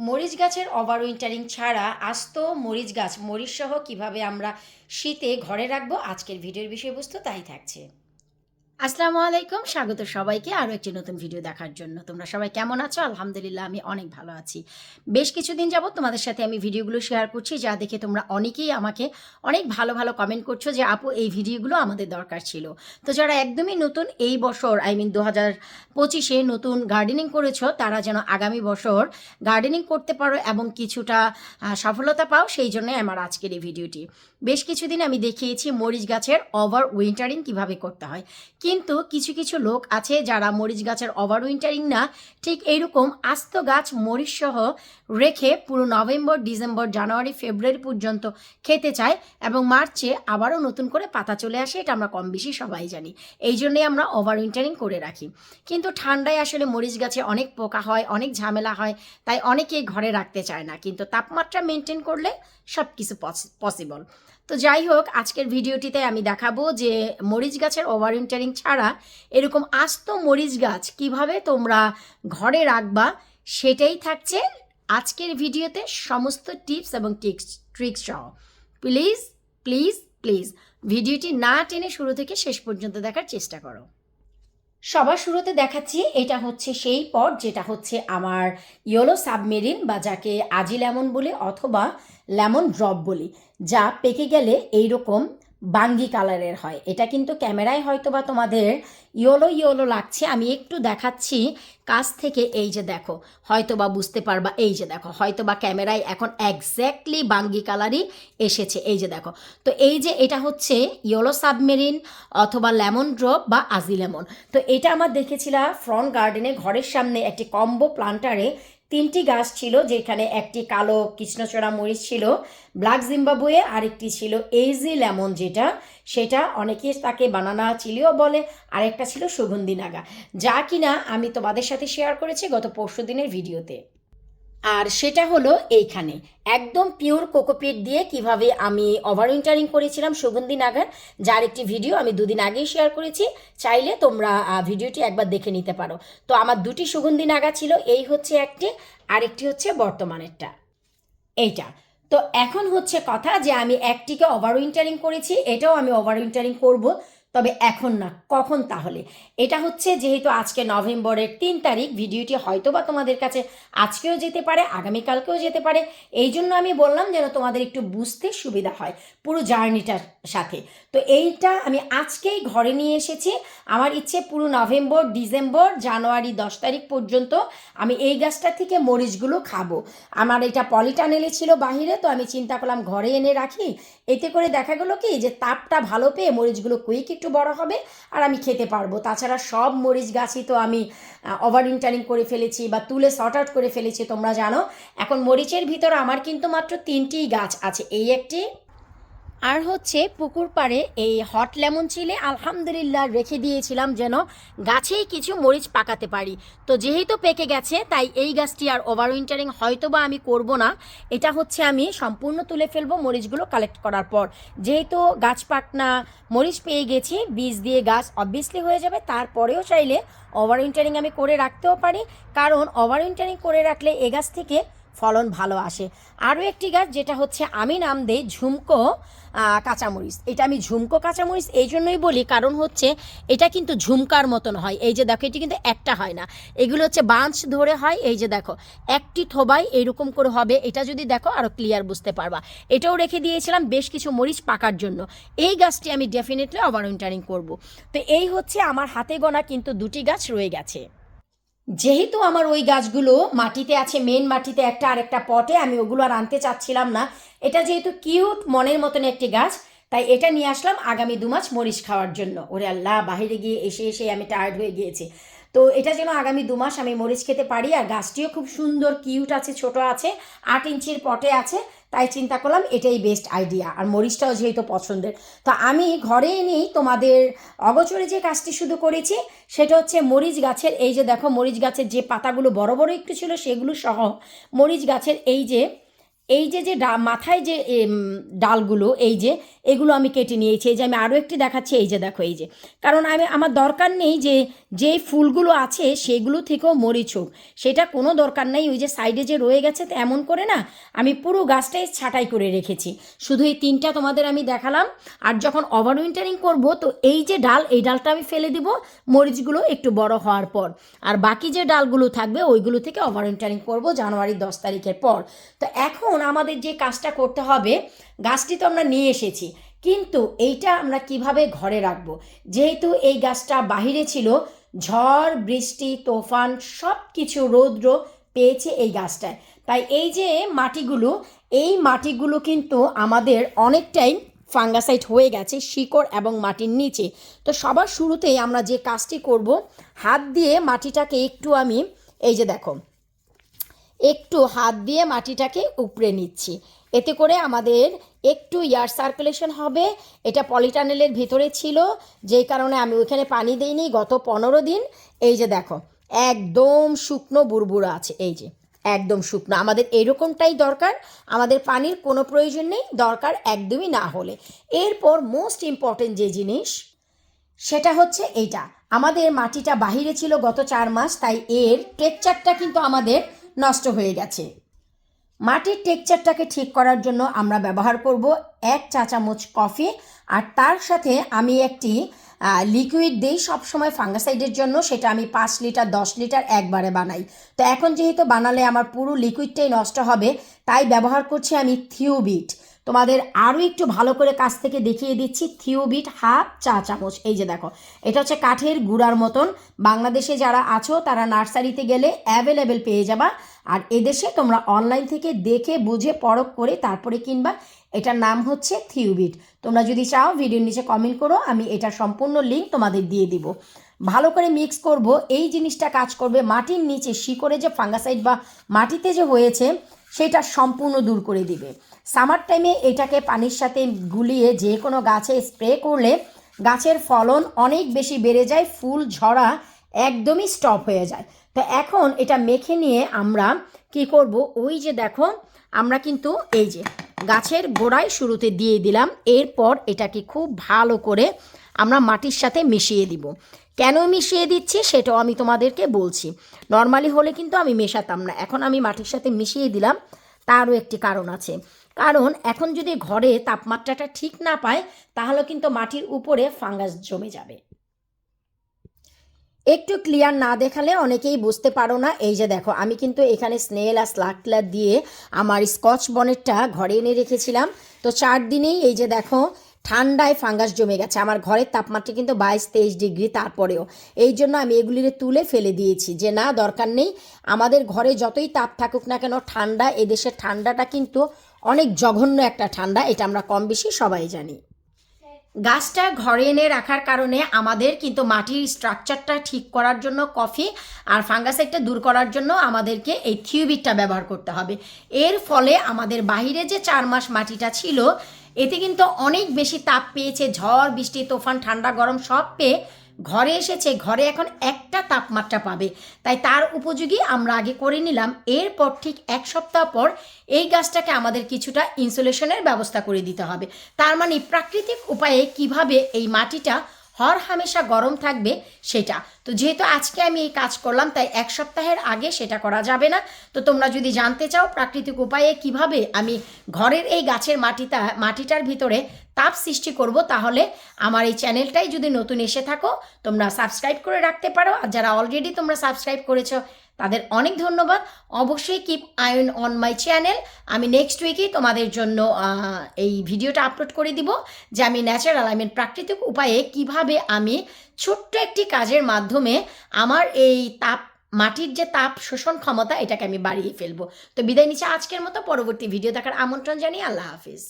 মরিচ গাছের over wintering ছাড়া আস্ত মরিচ গাছ মরিচ সহ কীভাবে আমরা শীতে ঘরে রাখব, আজকের ভিডিওর বিষয়বস্তু তাই থাকছে। আসসালামু আলাইকুম। স্বাগত সবাইকে আরও একটি নতুন ভিডিও দেখার জন্য। তোমরা সবাই কেমন আছো? আলহামদুলিল্লাহ, আমি অনেক ভালো আছি। বেশ কিছুদিন যাবত তোমাদের সাথে আমি ভিডিওগুলো শেয়ার করছি, যা দেখে তোমরা অনেকেই আমাকে অনেক ভালো ভালো কমেন্ট করছ যে, আপু, এই ভিডিওগুলো আমাদের দরকার ছিল। তো যারা একদমই নতুন এই বছর আই মিন দু হাজার পঁচিশে নতুন গার্ডেনিং করেছ, তারা যেন আগামী বছর গার্ডেনিং করতে পারো এবং কিছুটা সফলতা পাও, সেই জন্যই আমার আজকের এই ভিডিওটি। বেশ কিছুদিন আমি দেখিয়েছি মরিচ গাছের ওভার উইন্টারিং কীভাবে করতে হয় কিন্তু কিছু কিছু লোক আছে যারা মরিচ গাছের ওভার উইন্টারিং না, ঠিক এইরকম আস্ত গাছ মরিচ সহ রেখে পুরো নভেম্বর, ডিসেম্বর, জানুয়ারি, ফেব্রুয়ারি পর্যন্ত খেতে চায় এবং মার্চে আবারও নতুন করে পাতা চলে আসে, এটা আমরা কম বেশি সবাই জানি। এই জন্যই আমরা ওভার উইন্টারিং করে রাখি। কিন্তু ঠান্ডায় আসলে মরিচ গাছে অনেক পোকা হয়, অনেক ঝামেলা হয়, তাই অনেকেই ঘরে রাখতে চায় না। কিন্তু তাপমাত্রা মেনটেন করলে সব কিছু পসিবল তো যাই হোক, আজকের ভিডিওটিতে আমি দেখাবো যে মরিচ গাছের ওভার উইন্টারিং ছাড়া এরকম আস্ত মরিচ গাছ কীভাবে তোমরা ঘরে রাখবা সেটাই থাকছে আজকের ভিডিওতে সমস্ত টিপস এবং টিক্স, ট্রিক্স সহ। প্লিজ প্লিজ প্লিজ, ভিডিওটি না টেনে শুরু থেকে শেষ পর্যন্ত দেখার চেষ্টা করো। সবার শুরুতে দেখাচ্ছি, এটা হচ্ছে সেই পট, যেটা হচ্ছে আমার ইয়োলো সাবমেরিন বা যাকে আজি লেমন বলি অথবা লেমন ড্রপ বলি, যা পেকে গেলে এইরকম বাঙ্গি কালারের হয়। এটা কিন্তু ক্যামেরায় হয়তো বা তোমাদের ইয়োলো ইয়োলো লাগছে। আমি একটু দেখাচ্ছি কাছ থেকে। এই যে দেখো হয়তো বা বুঝতে পারবা, এই যে দেখো হয়তো বা ক্যামেরায় এখন একজ্যাক্টলি বাঙ্গি কালারই এসেছে। এই যে দেখো, তো এই যে এটা হচ্ছে ইয়োলো সাবমেরিন অথবা লেমন ড্রপ বা আজি লেমন। তো এটা আমার দেখেছিলাম ফ্রন্ট গার্ডেনে ঘরের সামনে একটি কম্বো প্লান্টারে তিনটি গাছ ছিল, যেখানে একটি কালো কৃষ্ণচূড়া মরিচ ছিল, ব্ল্যাক জিম্বাবুয়ে আরেকটি ছিল এইজি লেমন যেটা, সেটা অনেকে তাকে বানানা চিলিও বলে, আরেকটা ছিল সুগন্ধি নাগা যা কিনা আমি তোমাদের সাথে শেয়ার করেছি গত পরশু দিনের ভিডিওতে। আর সেটা হলো এইখানে। একদম পিওর কোকোপিট দিয়ে কীভাবে আমি ওভার উইন্টারিং করেছিলাম সুগন্ধি নাগার, যার একটি ভিডিও আমি দুদিন আগেই শেয়ার করেছি। চাইলে তোমরা ভিডিওটি একবার দেখে নিতে পারো। তো আমার দুটি সুগন্ধি নাগা ছিল, এই হচ্ছে একটি, আরেকটি হচ্ছে বর্তমানেরটা। এইটা। তো এখন হচ্ছে কথা যে আমি একটিকে ওভার উইন্টারিং করেছি, এটাও আমি ওভার উইন্টারিং করব। তবে এখন না, কখন তাহলে? এটা হচ্ছে যেহেতু আজকে নভেম্বরের তিন তারিখ, ভিডিওটি হয়তো বা তোমাদের কাছে আজকেও যেতে পারে, আগামীকালকেও যেতে পারে। এই জন্য আমি বললাম যেন তোমাদের একটু বুঝতে সুবিধা হয় পুরো জার্নিটার সাথে। তো এইটা আমি আজকেই ঘরে নিয়ে এসেছি। আমার ইচ্ছে পুরো নভেম্বর, ডিসেম্বর, জানুয়ারি দশ তারিখ পর্যন্ত আমি এই গাছটা থেকে মরিচগুলো খাব। আমার এটা পলিটানেলে ছিল বাহিরে, তো আমি চিন্তা করলাম ঘরে এনে রাখি। এতে করে দেখা গেলো কি যে তাপটা ভালো পেয়ে মরিচগুলো কুইক একটু বড় হবে আর আমি খেতে পারব। তাছাড়া সব মরিচ গাছই তো আমি ওভার ইন্টারিং করে ফেলেছি বা তুলে শর্ট আউট করে ফেলেছি, তোমরা জানো। এখন মরিচের ভিতর আমার কিন্তু মাত্র তিনটি গাছ আছে। এই একটি আর হচ্ছে পুকুর পাড়ে এই হট লেমন চিলে আলহামদুলিল্লাহ রেখে দিয়েছিলাম যেন গাছেই কিছু মরিচ পাকাতে পারি। তো যেহেতু পেকে গেছে, তাই এই গাছটি আর ওভার উইন্টারিং হয়তো বা আমি করব না। এটা হচ্ছে আমি সম্পূর্ণ তুলে ফেলব মরিচগুলো কালেক্ট করার পর। যেহেতু গাছ পাকনা, মরিচ পেয়ে গেছি, বীজ দিয়ে গাছ অবভিয়াসলি হয়ে যাবে, তারপরেও চাইলে ওভার উইন্টারিং আমি করে রাখতেও পারি। কারণ ওভার উইন্টারিং করে রাখলে এ গাছ থেকে ফলন ভালো আসে। আরও একটি গাছ যেটা হচ্ছে আমি নাম দেই ঝুমকো কাঁচামরিচ। এটা আমি ঝুমকো, কাঁচামরিচ এই জন্যই বলি, কারণ হচ্ছে এটা কিন্তু ঝুমকার মতন হয়। এই যে দেখো, এটি কিন্তু একটা হয় না। এগুলো হচ্ছে বাঁশ ধরে হয়। এই যে দেখো, একটি থোবাই এরকম করে হবে। এটা যদি দেখো আরও ক্লিয়ার বুঝতে পারবা। এটাও রেখে দিয়েছিলাম বেশ কিছু মরিচ পাকার জন্য। এই গাছটি আমি ডেফিনেটলি ওভার উইন্টারিং করব। তো এই হচ্ছে আমার হাতে গোনা কিন্তু দুটি গাছ রয়ে গেছে। যেহেতু আমার ওই গাছগুলো মাটিতে আছে মেন মাটিতে একটা আর একটা পটে, আমি ওগুলো আর আনতে চাচ্ছিলাম না। এটা যেহেতু কিউট মনের মতন একটি গাছ, তাই এটা নিয়ে আসলাম আগামী দু মাস মরিচ খাওয়ার জন্য। ওরে আল্লাহ বাইরে গিয়ে এসে এসে আমি টায়ার্ড হয়ে গিয়েছি। তো এটা যেন আগামী দু মাস আমি মরিচ খেতে পারি, আর গাছটিও খুব সুন্দর কিউট আছে, ছোট আছে, আট ইঞ্চির পটে আছে। তাই চিন্তা করলাম এটাই বেস্ট আইডিয়া আর মরিচটাও যেহেতু পছন্দের। তো আমি ঘরে এনেই তোমাদের অগচরে যে কাজটি শুধু করেছি, সেটা হচ্ছে মরিচ গাছের, এই যে দেখো মরিচ গাছের যে পাতাগুলো বড় বড় একটু ছিল, সেগুলো সহ মরিচ গাছের এই যে এই যে যে মাথায় যে ডালগুলো, এই যে, এগুলো আমি কেটে নিয়েছি। এই যে, আমি আরও একটি দেখাচ্ছি। এই যে, দেখো, এই যে। কারণ আমি, আমার দরকার নেই যে যে ফুলগুলো আছে, সেগুলো থেকেও মরিচ হোক। সেটা কোনো দরকার নেই। ওই যে, সাইডে যে রয়ে গেছে এমন করে না, আমি পুরো গাছটাই ছাঁটাই করে রেখেছি। শুধু এই তিনটা তোমাদের আমি দেখালাম। আর যখন ওভার উইন্টারিং করব, তো এই যে ডাল, এই ডালটা আমি ফেলে দিব। মরিচগুলো একটু বড় হওয়ার পর। আর বাকি যে ডালগুলো থাকবে, ওইগুলো থেকে ওভার উইন্টারিং করব জানুয়ারি দশ তারিখের পর। তো এখন আমাদের যে কাজটা করতে হবে, গাছটি তো আমরা নিয়ে এসেছি। কিন্তু এইটা আমরা কীভাবে ঘরে রাখব? যেহেতু এই গাছটা বাহিরে ছিল, ঝড়, বৃষ্টি, তোফান সব কিছু রৌদ্র পেয়েছে এই গাছটায়। তাই এই যে মাটিগুলো, এই মাটিগুলো কিন্তু আমাদের অনেকটাই ফাঙ্গাসাইড হয়ে গেছে, শিকড় এবং মাটির নিচে। তো সবার শুরুতেই আমরা যে কাজটি করব, হাত দিয়ে মাটিটাকে একটু আমি, এই যে দেখো একটু হাত দিয়ে মাটিটাকে উপড়ে নিচ্ছি। এতে করে আমাদের একটু এয়ার সার্কুলেশন হবে। এটা পলিটানেলের ভিতরে ছিল, যেই কারণে আমি ওইখানে পানি দিইনি গত পনেরো দিন। এই যে দেখো, একদম শুকনো বুড়বুড়ো আছে, এই যে, একদম শুকনো। আমাদের এরকমটাই দরকার, আমাদের পানির কোনো প্রয়োজন নেই, দরকার একদমই না হলে। এরপর মোস্ট ইম্পর্টেন্ট যে জিনিস, সেটা হচ্ছে এইটা। আমাদের মাটিটা বাহিরে ছিল গত চার মাস, তাই এর টেকচারটা কিন্তু আমাদের নষ্ট হয়ে গেছে। মাটির টেকচারটাকে ঠিক করার জন্য আমরা ব্যবহার করব এক চা চামচ কফি আর তার সাথে আমি একটি লিকুইড দিই সবসময় ফাঙ্গাসাইডের জন্য। সেটা আমি পাঁচ লিটার, দশ লিটার একবারে বানাই। তো এখন যেহেতু বানালে আমার পুরো লিকুইডটাই নষ্ট হবে, তাই ব্যবহার করছি আমি থিওবিট তোমাদের আরও একটু ভালো করে কাছ থেকে দেখিয়ে দিচ্ছি থিওবিট হাফ চা চামচ এই যে দেখো, এটা হচ্ছে কাঠের গুঁড়ার মতন। বাংলাদেশে যারা আছো, তারা নার্সারিতে গেলে অ্যাভেলেবেল পেয়ে যাবা। আর এদেশে তোমরা অনলাইন থেকে দেখে, বুঝে, পরখ করে তারপরে কিনবা। এটার নাম হচ্ছে থিওবিট। তোমরা যদি চাও, ভিডিওর নিচে কমেন্ট করো, আমি এটার সম্পূর্ণ লিঙ্ক তোমাদের দিয়ে দিব। ভালো করে মিক্স করব, এই জিনিসটা কাজ করবে মাটির নিচে শিকড়ে যে ফাঙ্গাসাইড বা মাটিতে যে হয়েছে, সেটা সম্পূর্ণ দূর করে দিবে। সামার টাইমে এটাকে পানির সাথে গুলিয়ে যে কোনো গাছে স্প্রে করলে গাছের ফলন অনেক বেশি বেড়ে যায়, ফুল, ঝরা একদমই স্টপ হয়ে যায়। তো এখন এটা মেখে নিয়ে আমরা কি করব, ওই যে দেখো, আমরা কিন্তু এই যে গাছের গোড়ায় শুরুতে দিয়ে দিলাম। এরপর এটাকে খুব ভালো করে আমরা মাটির সাথে মিশিয়ে দিব। কেন মিশিয়ে দিচ্ছি সেটাও আমি তোমাদেরকে বলছি। নর্মালি হলে কিন্তু আমি মেশাতাম না। এখন আমি মাটির সাথে মিশিয়ে দিলাম, তারও একটি কারণ আছে। কারণ এখন যদি ঘরে তাপমাত্রাটা ঠিক না পায়, তাহলে কিন্তু মাটির উপরে ফাঙ্গাস জমে যাবে। একটু ক্লিয়ার না দেখালে অনেকেই বুঝতে পারো না। এই যে দেখো, আমি কিন্তু এখানে স্নেল আর স্লাকলার দিয়ে আমার স্কচ বনেটটা ঘরে এনে রেখেছিলাম। তো চার দিনেই এই যে দেখো, ঠান্ডায় ফাঙ্গাস জমে গেছে। আমার ঘরের তাপমাত্রা কিন্তু বাইশ তেইশ ডিগ্রি তারপরেও। এই জন্য আমি এগুলিরে তুলে ফেলে দিয়েছি যে না, দরকার নেই। আমাদের ঘরে যতই তাপ থাকুক না কেন, ঠান্ডা, এদেশের ঠান্ডাটা কিন্তু অনেক জঘন্য একটা ঠান্ডা, এটা আমরা কম বেশি সবাই জানি। গাছটা ঘরে এনে রাখার কারণে আমাদের কিন্তু মাটির স্ট্রাকচারটা ঠিক করার জন্য কফি আর ফাঙ্গাসাইডটা দূর করার জন্য আমাদেরকে এই থিউবিটটা ব্যবহার করতে হবে। এর ফলে আমাদের বাহিরে যে চার মাস মাটিটা ছিল, এতে কিন্তু অনেক বেশি তাপ পেয়েছে, ঝড়, বৃষ্টি, তোফান, ঠান্ডা, গরম সব পেয়ে ঘরে এসেছে, ঘরে এখন একটা তাপমাত্রা পাবে। তাই তার উপযোগী আমরা আগে করে নিলাম। এরপর ঠিক এক সপ্তাহ পর এই গাছটাকে আমাদের কিছুটা ইনসুলেশনের ব্যবস্থা করে দিতে হবে। তার মানে প্রাকৃতিক উপায়ে কীভাবে এই মাটিটা হর হামেশা গরম থাকবে সেটা। তো যেহেতু আজকে আমি এই কাজ করলাম, তাই এক সপ্তাহের আগে সেটা করা যাবে না। তো তোমরা যদি জানতে চাও প্রাকৃতিক উপায়ে কীভাবে আমি ঘরের এই গাছের মাটিটা, মাটিটার ভিতরে তাপ সৃষ্টি করব, তাহলে আমার এই চ্যানেলটাই যদি নতুন এসে থাকো, তোমরা সাবস্ক্রাইব করে রাখতে পারো। আর যারা অলরেডি তোমরা সাবস্ক্রাইব করেছ তাদের অনেক ধন্যবাদ। অবশ্যই keep an eye on my channel আমি নেক্সট উইকে তোমাদের জন্য এই ভিডিওটা আপলোড করে দিব, যে আমি ন্যাচারাল আই মিন প্রাকৃতিক উপায়ে কীভাবে আমি ছোট্ট একটি কাজের মাধ্যমে আমার এই তাপ, মাটির যে তাপ শোষণ ক্ষমতা, এটাকে আমি বাড়িয়ে ফেলব। তো বিদায় নিচ্ছে আজকের মতো, পরবর্তী ভিডিও দেখার আমন্ত্রণ জানিয়ে আল্লাহ হাফিজ।